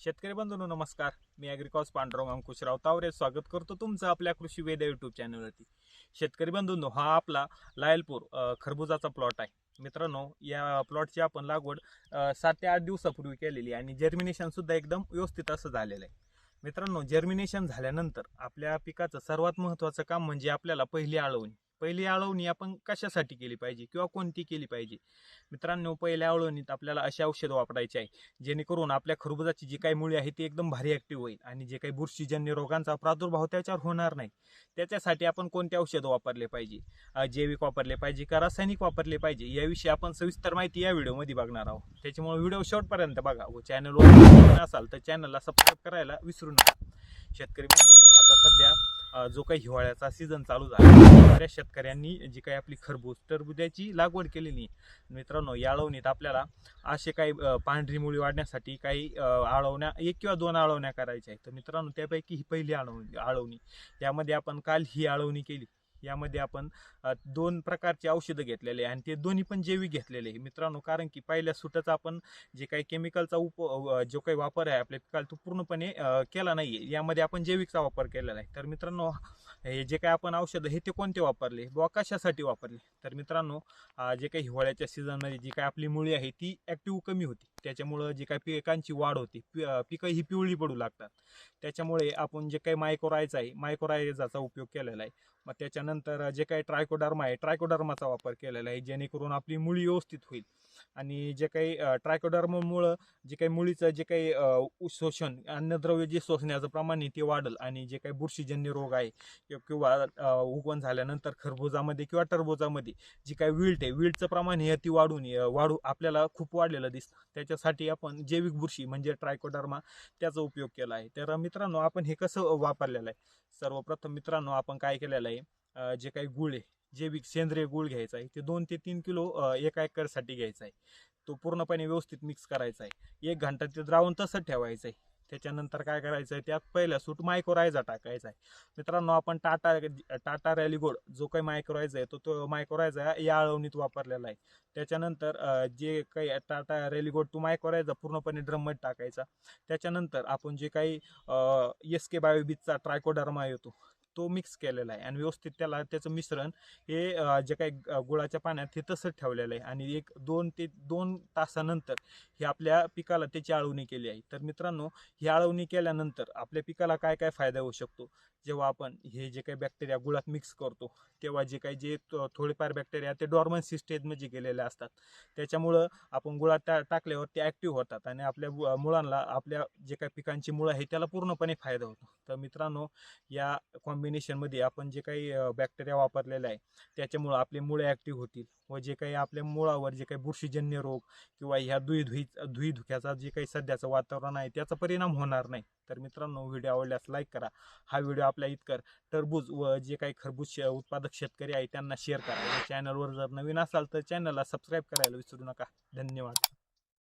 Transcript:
शेतकरी बंधूंनो नमस्कार. मी अॅग्रिकॉस पांडुरंग अंकुशराव तावरे. स्वागत करतो तुमचं आपल्या कृषी वेद यूट्यूब चॅनलवरती शेतकरी बंधूंनो हा आपला लायलपूर खरबुजाचा प्लॉट आहे. मित्रांनो या प्लॉटची आपण लागवड सात ते आठ दिवसापूर्वी केलेली आणि जर्मिनेशनसुद्धा एकदम व्यवस्थित असं झालेलं आहे. मित्रांनो जर्मिनेशन झाल्यानंतर आपल्या पिकाचं सर्वात महत्त्वाचं काम म्हणजे आपल्याला पहिली आळवणी. पहिली आळवणी आपण कशासाठी केली पाहिजे किंवा कोणती केली पाहिजे? मित्रांनो पहिल्या आळवणीत आपल्याला असे औषध वापरायचे आहे जेणेकरून आपल्या खरबुजाची जी काही मुळी आहे ती एकदम भारी ॲक्टिव्ह होईल आणि जे काही बुरशीजन्य रोगांचा प्रादुर्भाव त्याच्यावर होणार नाही. त्याच्यासाठी आपण कोणते औषधं वापरले पाहिजे? जैविक वापरले पाहिजे का रासायनिक वापरले पाहिजे? याविषयी आपण सविस्तर माहिती या व्हिडिओमध्ये बघणार आहोत. त्याच्यामुळे व्हिडिओ शेवटपर्यंत बघा व चॅनलवर असाल तर चॅनलला सबस्क्राईब करायला विसरू नका. शेतकरी बंधूंनो आता सध्या जो काही हिवाळ्याचा सीझन चालू झाला बऱ्याच शेतकऱ्यांनी जी काही आपली खरबूज टरबुजाची लागवड केलेली मित्रांनो या आळवणीत आपल्याला असे काही पांढरी मुळी वाढण्यासाठी काही आळवण्या एक किंवा दोन आळवण्या करायच्या आहेत. तर मित्रांनो त्यापैकी ही पहिली आळवणी आळवणी. यामध्ये आपण काल ही आळवणी केली. यामध्ये आपण दोन प्रकारचे औषधं घेतलेले आहे आणि ते दोन्ही पण जैविक घेतलेले आहे. मित्रांनो कारण की पहिल्या सुटाच आपण जे काही केमिकलचा उप जो काही वापर आहे आपल्या पिकाला तो पूर्णपणे केला नाही आहे यामध्ये आपण जैविकचा वापर केलेला आहे. तर मित्रांनो हे जे काही आपण औषधं हे ते कोणते वापरले? बुवा कशासाठी वापरले? तर मित्रांनो जे काही हिवाळ्याच्या सीझनमध्ये जी काही आपली मुळी आहे ती ॲक्टिव्ह कमी होती. त्याच्यामुळं जी काही पिकांची वाढ होते पि पिकं ही पिवळी पडू लागतात. त्याच्यामुळे आपण जे काही मायक्रोरायचा आहे मायकोरायझाचा उपयोग केलेला आहे. मग त्याच्यानंतर जे काही ट्रायकोडर्मा आहे ट्रायकोडर्माचा वापर केलेला आहे जेणेकरून आपली मुळी व्यवस्थित होईल. आणि जे काही ट्रायकोडर्मामुळं जे काही मुळीचं जे काही उ- शोषण अन्नद्रव्य जे शोषण्याचं प्रमाण आहे ते वाढेल. आणि जे काही बुरशीजन्य रोग आहे किंवा उगवण झाल्यानंतर खरबुजामध्ये किंवा टरबुजामध्ये जी काही विल्ट आहे विल्टचं प्रमाण हे अति वाढून वाढू आपल्याला खूप वाढलेलं दिसतं. त्याच्यासाठी आपण जैविक बुरशी म्हणजे ट्रायकोडर्मा त्याचा उपयोग केला आहे. तर मित्रांनो आपण हे कसं वापरलेलं आहे? सर्वप्रथम मित्रांनो आपण काय केलेलं आहे? जे काही गुळ आहे जैविक सेंद्रिय गुळ घ्यायचा आहे ते दोन ते तीन किलो एका एकरसाठी घ्यायचा आहे. तो पूर्णपणे व्यवस्थित मिक्स करायचा आहे. एक घंटा ते द्रावण तसंच ठेवायचं आहे. त्याच्यानंतर काय करायचं आहे त्यात पहिला सूट मायक्रोरायझा टाकायचा आहे मित्रांनो आपण टाटा टाटा रॅलीगोड जो काही मायक्रोरायझा आहे तो तो मायक्रोरायझा या अळवणीत वापरलेला आहे. त्याच्यानंतर जे काही टाटा रॅलीगोड तो मायक्रोरायझा पूर्णपणे ड्रममध्ये टाकायचा. त्याच्यानंतर आपण जे काही एस के बायोबीजचा ट्रायकोडर्मा येतो तो मिक्स केलेला आहे. आणि व्यवस्थित त्याला त्याचं मिश्रण हे जे काही गुळाच्या पाण्यात हे तसंच ठेवलेलं आहे. आणि एक दोन ते दोन तासानंतर हे आपल्या पिकाला त्याची आळवणी केली आहे. तर मित्रांनो ही आळवणी केल्यानंतर आपल्या पिकाला काय काय फायदा होऊ शकतो? जेव्हा आपण हे जे काही बॅक्टेरिया गुळात मिक्स करतो तेव्हा जे काही जे थोडेफार बॅक्टेरिया ते डॉर्मन्सी स्टेजमध्ये गेलेले असतात. त्याच्यामुळं आपण गुळात त्या टाकल्यावर ते ॲक्टिव्ह होतात. आणि आपल्या मुळांना आपल्या जे काही पिकांची मुळं आहे त्याला पूर्णपणे फायदा होतो. तर मित्रांनो या कॉम्बिनेशनमध्ये आपण जे काही बॅक्टेरिया वापरलेला आहे त्याच्यामुळं आपले मुळे ॲक्टिव्ह होतील. व जे काही आपल्या मुळावर जे काही बुरशीजन्य रोग किंवा ह्या धुई धुई धुई धुक्याचा जे काही सध्याचं वातावरण आहे त्याचा परिणाम होणार नाही. तर मित्रांनो व्हिडिओ आवडल्यास लाईक करा. हा व्हिडिओ आपल्या इतकर टरबूज व जे काही खरबूज उत्पादक शेतकरी आहे त्यांना शेअर करा. चॅनलवर जर नवीन असाल तर चॅनलला सबस्क्राईब करायला विसरू नका. धन्यवाद.